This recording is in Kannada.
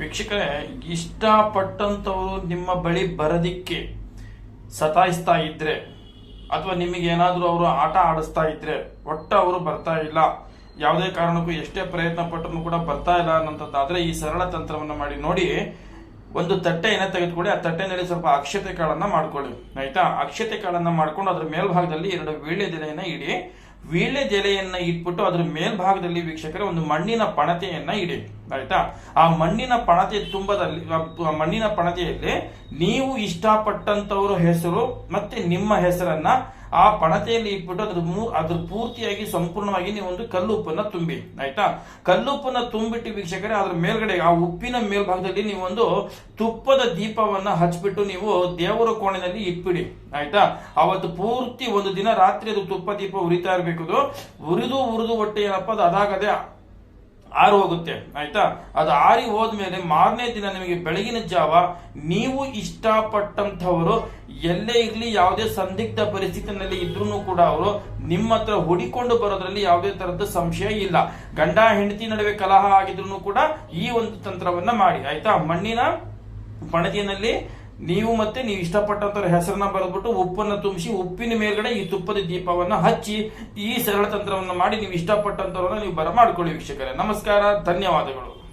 ವೀಕ್ಷಕರೇ, ಇಷ್ಟಪಟ್ಟಂಥವರು ನಿಮ್ಮ ಬಳಿ ಬರದಿಕ್ಕೆ ಸತಾಯಿಸ್ತಾ ಇದ್ರೆ, ಅಥವಾ ನಿಮಗೆ ಏನಾದರೂ ಅವರು ಆಟ ಆಡಿಸ್ತಾ ಇದ್ರೆ, ಒಟ್ಟು ಅವರು ಬರ್ತಾ ಇಲ್ಲ, ಯಾವುದೇ ಕಾರಣಕ್ಕೂ ಎಷ್ಟೇ ಪ್ರಯತ್ನ ಪಟ್ಟರು ಕೂಡ ಬರ್ತಾ ಇಲ್ಲ ಅನ್ನೋಂಥದ್ದಾದರೆ ಈ ಸರಳ ತಂತ್ರವನ್ನು ಮಾಡಿ ನೋಡಿ, ಒಂದು ತಟ್ಟೆಯನ್ನು ತೆಗೆದುಕೊಳ್ಳಿ, ಆ ತಟ್ಟೆನಲ್ಲಿ ಸ್ವಲ್ಪ ಅಕ್ಷತೆ ಕಾಳನ್ನು ಮಾಡ್ಕೊಳ್ಳಿ, ಆಯಿತಾ? ಅಕ್ಷತೆ ಕಾಳನ್ನು ಮಾಡ್ಕೊಂಡು ಅದರ ಮೇಲ್ಭಾಗದಲ್ಲಿ ಎರಡು ವೀಳ್ಯದೆಲೆಯನ್ನು ಇಡಿ ವೀಳ್ಯದೆಲೆಯನ್ನು ಇಟ್ಬಿಟ್ಟು ಅದರ ಮೇಲ್ಭಾಗದಲ್ಲಿ ವೀಕ್ಷಕರ ಒಂದು ಮಣ್ಣಿನ ಪಣತೆಯನ್ನು ಇಡಿ. ಆಯ್ತಾ? ಆ ಮಣ್ಣಿನ ಪಣತೆ ತುಂಬದಲ್ಲಿ ಮಣ್ಣಿನ ಪಣತೆಯಲ್ಲಿ ನೀವು ಇಷ್ಟಪಟ್ಟಂತವರ ಹೆಸರು ಮತ್ತೆ ನಿಮ್ಮ ಹೆಸರನ್ನ ಆ ಪಣತೆಯಲ್ಲಿ ಇಟ್ಬಿಟ್ಟು ಅದ್ರ ಅದ್ರ ಪೂರ್ತಿಯಾಗಿ ಸಂಪೂರ್ಣವಾಗಿ ನೀವು ಒಂದು ಕಲ್ಲುಪ್ಪನ್ನ ತುಂಬಿ, ಆಯ್ತಾ? ಕಲ್ಲುಪ್ಪನ್ನ ತುಂಬಿಟ್ಟು ವೀಕ್ಷಕರೆ, ಅದ್ರ ಮೇಲ್ಗಡೆ, ಆ ಉಪ್ಪಿನ ಮೇಲ್ಭಾಗದಲ್ಲಿ ನೀವು ಒಂದು ತುಪ್ಪದ ದೀಪವನ್ನ ಹಚ್ಬಿಟ್ಟು ನೀವು ದೇವರ ಕೋಣೆಯಲ್ಲಿ ಇಟ್ಬಿಡಿ, ಆಯ್ತಾ? ಅವತ್ತು ಪೂರ್ತಿ ಒಂದು ದಿನ ರಾತ್ರಿ ಅದು ತುಪ್ಪ ದೀಪ ಉರಿತಾ ಇರಬೇಕು ಉರಿದು ಉರಿದು ಹೊಟ್ಟೆ ಏನಪ್ಪ ಅದು ಅದಾಗದೆ ಆರು ಹೋಗುತ್ತೆ, ಆಯ್ತಾ? ಅದು ಆರಿ ಹೋದ್ಮೇಲೆ ಮಾರನೇ ದಿನ ನಿಮಗೆ ಬೆಳಗಿನ ಜಾವ ನೀವು ಇಷ್ಟಪಟ್ಟಂಥವರು, ಎಲ್ಲೇ ಇರಲಿ ಯಾವುದೇ ಸಂದಿಗ್ಧ ಪರಿಸ್ಥಿತಿನಲ್ಲಿ ಇದ್ರೂ ಕೂಡ ಅವರು ನಿಮ್ಮ ಹತ್ರ ಹುಡಿಕೊಂಡು ಬರೋದ್ರಲ್ಲಿ ಯಾವುದೇ ತರದ ಸಂಶಯ ಇಲ್ಲ. ಗಂಡ, ಹೆಂಡತಿ ನಡುವೆ ಕಲಹ ಆಗಿದ್ರು ಕೂಡ ಈ ಒಂದು ತಂತ್ರವನ್ನ ಮಾಡಿ, ಆಯ್ತಾ? ಮಣ್ಣಿನ ಪಣತಿಯಲ್ಲಿ ನೀವು ಮತ್ತೆ ನೀವು ಇಷ್ಟಪಟ್ಟಂತ ಹೆಸರನ್ನ ಬರೆದ್ಬಿಟ್ಟು ಉಪ್ಪನ್ನು ತುಂಬಿಸಿ ಉಪ್ಪಿನ ಮೇಲ್ಗಡೆ ಈ ತುಪ್ಪದ ದೀಪವನ್ನ ಹಚ್ಚಿ ಈ ಸರಳ ತಂತ್ರವನ್ನು ಮಾಡಿ ನೀವು ಇಷ್ಟಪಟ್ಟಂತವ್ರನ್ನ ನೀವು ಬರಮಾಡ್ಕೊಳ್ಳಿ ವೀಕ್ಷಕರೇ. ನಮಸ್ಕಾರ, ಧನ್ಯವಾದಗಳು.